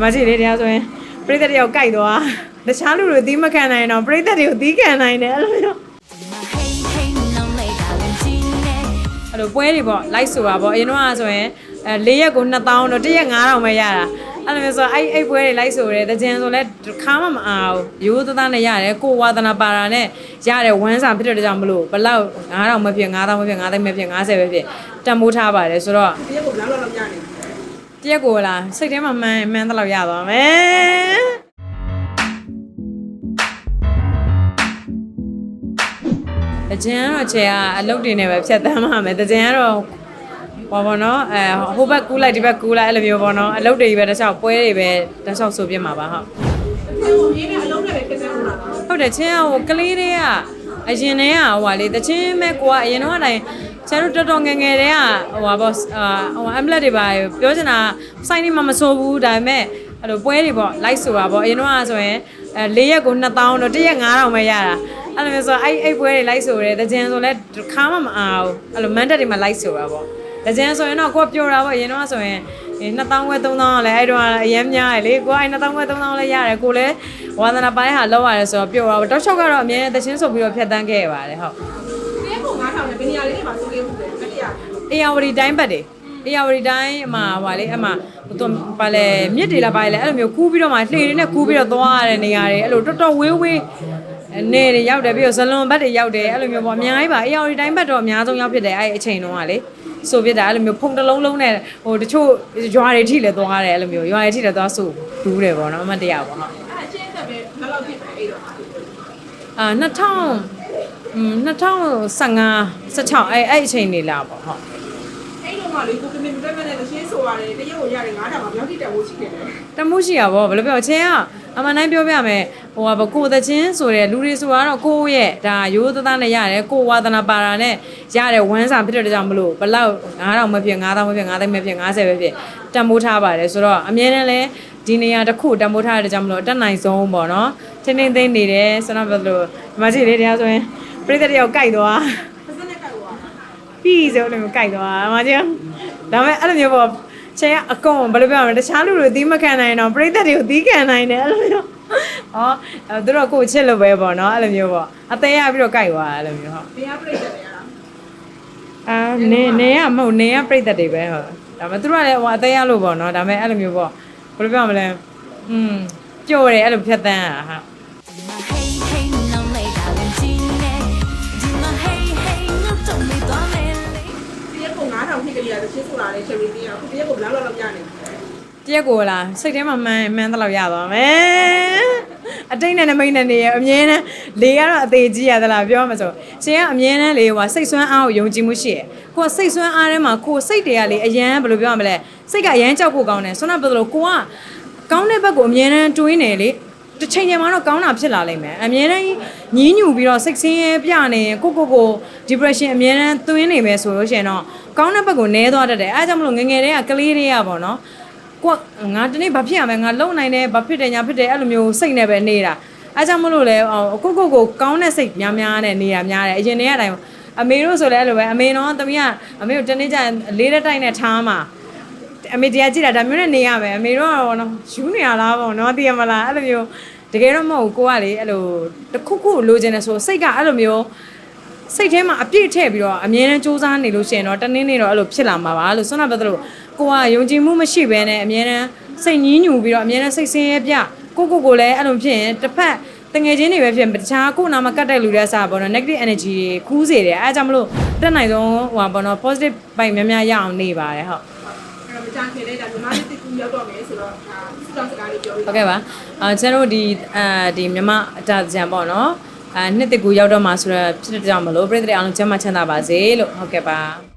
မကြည့်လေတရားဆိုရင်ပရိသတ်တယောက်ကြိုက်သွားတခြားလူတွေသီးမခံနိုင်တော့ပရိသတ်တွေကိုသီးခံနိုင်တယ်အဲ့လိုမျိုးအဲ့လိုပွဲတွေပေါ့ live ဆိုတာပေါ့အရင်တော့ဆိုရင်အဲ၄ရက်ကို2000တော့၁ရက်9000ပဲရတာအဲ့လိုမျိုးဆိုအဲ့အဲ့ပွဲတွေ live ဆိုရဲတကြံဆိုလဲတစ်ခါမှမအောင်ရိုးသားသားနဲ့ရတယ်ကိုဝါသနာပါတာနဲ့ရတယ်ဝမ်းစာဖြစ်တဲ့ကြောင့်မလို့ဘလောက်9000မဖြစ်9000မဖြစ်9000မဖြစ်90ပဲဖြစ်တန်မိုးထားပါတယ်ဆိုတော့ ရက်ကိုလားစိတ်ထဲမှာမှန်းမှန်းတော့ရသွားမယ်တကြံကတော့ခြေကအလုတ်တွေနဲ့ပဲဖြတ်သန်းမှာမယ်တကြံကတော့ဘောဘောနော်အဲဟိုဘက်ကူးလိုက်ဒီဘက်ကူးလိုက်အဲ့လိုမျိုးပေါ့နော်အလုတ်တွေပဲတစ်လျှောက်ပွဲတွေပဲတစ်လျှောက်ဆိုပြမှာပါဟုတ်ဒီကိုရင်းနဲ့အလုံးနဲ့ပဲဖြစ်စမ်းလို့လားဟုတ်တယ်ချင်းကဟိုကလေးတွေကအရင်တည်းကဟိုဟာလေတချင်းမဲ့ကိုကအရင်တော့အတိုင်း ကျန်တို့တော်တော်ငယ်ငယ်တည်းကဟိုဟာပေါ့အာဟိုအမ်ဘလက်တွေပါပြောချင်တာစိုင်းနေမှမဆိုးဘူးဒါပေမဲ့အဲ့လိုပွဲတွေပေါ့လိုက်ဆိုတာပေါ့အရင်တော့ဆိုရင်အဲ၄ရက်ကို2000တော့တစ်ရက်9000ပဲရတာအဲ့လိုမျိုးဆိုအဲ့အဲ့ပွဲတွေလိုက်ဆိုတယ်တကြံဆိုလဲခါမှမအားဘူးအဲ့လိုမန်တက်တွေမှာလိုက်ဆိုတာပေါ့တကြံဆိုရင်တော့ကိုကပြောတာပေါ့အရင်တော့ဆိုရင်2000ဝဲ3000လည်းအဲ့တော့အရင်များရလေကိုကအဲ့2000ဝဲ3000လည်းရတယ်ကိုလည်းဝါသနာပိုင်းဟာလောက်ရတယ်ဆိုတော့ပြောတာပေါ့တောက်လျှောက်ကတော့အမြဲတချင်းဆိုပြီးတော့ဖြတ်တန်းခဲ့ရပါတယ်ဟုတ်ဒီရက်ကို 9000နဲ့ဘယ်နေရာလေးတွေမှာစိုးခဲ့မှုလဲအဲ့ဒီရအေယာဝတီတိုင်းဘက်တွေအေယာဝတီတိုင်းအမဟိုလေအမဟိုတော့ပါလေမြစ်တွေလားပါလေအဲ့လိုမျိုးကူးပြီးတော့မှလှေတွေနဲ့ကူးပြီးတော့သွားရတဲ့နေရာတွေအဲ့လိုတော်တော်ဝေးဝေးနေတွေရောက်တယ်ပြီးတော့ဇလွန်ဘက်တွေရောက်တယ်အဲ့လိုမျိုးပေါ့အများကြီးပါအေယာဝတီတိုင်းဘက်တော့အများဆုံးရောက်ဖြစ်တယ်အဲ့အချိန်တုန်းကလေဆိုဖြစ်တာအဲ့လိုမျိုးဖုန်တစ်လုံးလုံးနဲ့ဟိုတချို့ရွာတွေထိလည်းသွားရတယ်အဲ့လိုမျိုးရွာတွေထိလည်းသွားဆိုဒူးတယ်ပေါ့နော်အမတ်တရားပေါ့ဟုတ်အဲ့အချင်းသက်ပဲဘယ်လောက်ဖြစ်ပဲအဲ့တော့ အာ2000อืม2015 16အဲ့အဲ့အချိန်နေလာပေါ့ဟုတ်အဲ့တော့မှလေကိုကမင်တူတက်မဲ့နဲ့ရှင်းဆိုရတယ်တရက်ကိုရတယ်9000မှာဘယ်လောက်ထိတက်ဖို့ရှိခဲ့လဲတမှုရှိရပါဘောဘယ်လိုပြောချင်းကအမှန်တိုင်းပြောပြမယ်ဟိုဟာဘကိုသချင်းဆိုတဲ့လူတွေဆိုတော့ကိုယ့်ရဲ့ဒါရိုးသားသားနဲ့ရတယ်ကိုဝါသနာပါတာနဲ့ရတယ်ဝမ်းစာဖြစ်တဲ့ကြောင့်မလို့ဘလောက်9000မဖြစ်9000မဖြစ်9000မဖြစ်90ပဲဖြစ်တန်မိုးထားပါတယ်ဆိုတော့အမြဲတမ်းလဲဒီနေရာတစ်ခုတန်မိုးထားတဲ့ကြောင့်မလို့အတက်နိုင်ဆုံးပေါ့နော် ထင်းထင်းသိမ့်နေတယ်ဆိုတော့ဘယ်လိုဒီမှာကြည့်လေတရားဆိုရင်ပြိတ္တတယောက်ကြိုက်သွား ပစနဲ့ကောက်သွား ပြီးဆိုလို့ကြိုက်သွားအမကြီးဒါပေမဲ့အဲ့လိုမျိုးပေါ့ချင်ကအကုန်ဘယ်လိုပြောရမလဲတခြားလူတွေသီးမခံနိုင်တော့ပြိတ္တတွေကိုသီးခံနိုင်တယ်အဲ့လိုမျိုးဟောအဲ့သူတို့ကိုချစ်လို့ပဲပေါ့နော်အဲ့လိုမျိုးပေါ့အသေးရပြီးတော့ကြိုက်သွားအဲ့လိုမျိုးဟုတ် ဘယ်ဟာပြိတ္တတွေရလား အာနေနေရမဟုတ်နေရပြိတ္တတွေပဲဟုတ်ဒါပေမဲ့သူတို့ကလည်းဟိုအသေးရလို့ပေါ့နော်ဒါပေမဲ့အဲ့လိုမျိုးပေါ့ဘယ်လိုပြောရမလဲอืมကြို့တယ်အဲ့လိုဖြတ်တန်းอ่ะဟာ ကို9000ဖြစ်ကြရတဲ့ရှင်းဆိုတာလေ cherry တင်းอ่ะဒီရက်ကိုဘယ်လောက်လောက်ရနေလဲတရက်ကိုလားစိတ်ထဲမှာမှန်းမှန်းတော့ရသွားမယ်အတိတ်နဲ့နမိတ်နဲ့နေရအမြဲတမ်းလေကတော့အသေးကြီးရသလားပြောမှဆိုရှင်ကအမြဲတမ်းလေဟိုစိတ်ဆွမ်းအားကိုယုံကြည်မှုရှိရယ်ကိုကစိတ်ဆွမ်းအားထဲမှာကိုစိတ်တွေကလေအရန်ဘယ်လိုပြောရမလဲစိတ်ကအရန်ကြောက်ဖို့ကောင်းတယ်ဆိုတော့ဘယ်လိုကိုကကောင်းတဲ့ဘက်ကိုအမြဲတမ်းတွေးနေလေ တစ်ချိန်ချိန်မှာတော့ကောင်းတာဖြစ်လာလိမ့်မယ်အမြဲတမ်းညင်းညူပြီးတော့စိတ်ဆင်းရဲပြနေရင်ကိုကိုကို depression အမြဲတမ်းသွင်းနေမယ်ဆိုလို့ရှိရင်တော့ကောင်းတဲ့ဘက်ကိုနည်းသွားတတ်တယ်အဲဒါကြောင့်မလို့ငယ်ငယ်တည်းကကလေးတွေကပေါ့နော်ကိုကငါတနေ့ဘာဖြစ်ရမလဲငါလုံနိုင်တယ်ဘာဖြစ်တယ်ညာဖြစ်တယ်အဲ့လိုမျိုးစိတ်နဲ့ပဲနေတာအဲကြောင့်မလို့လဲကိုကိုကိုကောင်းတဲ့စိတ်များများနဲ့နေတာများတယ်အရင်တည်းကအတိုင်းအမေတို့ဆိုလဲအဲ့လိုပဲအမေတော့သမီးကအမေတို့တနေ့ကျရင်လေးတဲ့တိုက်နဲ့ထားမှာ အမေတရားကြည့်တာဒါမျိုးနဲ့နေရမယ်အမေတို့ကတော့နော်ယူနေရလားပေါ့နော်သိရမလားအဲ့လိုမျိုးတကယ်တော့မဟုတ်ကိုကလေအဲ့လိုတစ်ခုခုလိုချင်တယ်ဆိုစိတ်ကအဲ့လိုမျိုးစိတ်ထဲမှာအပြည့်ထည့်ပြီးတော့အမြဲတမ်းစူးစမ်းနေလို့ရှိရင်တော့တနေ့နေ့တော့အဲ့လိုဖြစ်လာမှာပါလို့ဆွမ်းနာပဲလို့ကိုကယုံကြည်မှုမရှိဘဲနဲ့အမြဲတမ်းစိတ်ညည်းညူပြီးတော့အမြဲတမ်းစိတ်ဆင်းရဲပြကိုကိုကိုလည်းအဲ့လိုဖြစ်ရင်တစ်ဖက်တငယ်ချင်းတွေပဲဖြစ်တခြားကိုနာမကတ်တဲ့လူတွေအစားပေါ့နော် negative energy တွေခူးစေတယ်အဲဒါကြောင့်မလို့တက်နိုင်ဆုံးဟိုပါပေါ့နော် positive ဘိုင်များများရအောင်နေပါတယ်ဟုတ်အဲ့တော့မ ကြခင်လေးဒါမြန်မာပြည်တစ်ခုရောက်တော့မယ်ဆိုတော့ဒါစတောက်စကားလေးပြောပြီးဟုတ်ကဲ့ပါအာကျွန်တော်တို့ဒီအဲဒီမြမအတာကြံပေါ့နော်အာနှစ်တကူရောက်တော့မှာဆိုတော့ဖြစ်တဲ့ကြောင့်မလို့ပြည်သူတွေအားလုံးကျန်းမာချမ်းသာပါစေလို့ဟုတ်ကဲ့ပါ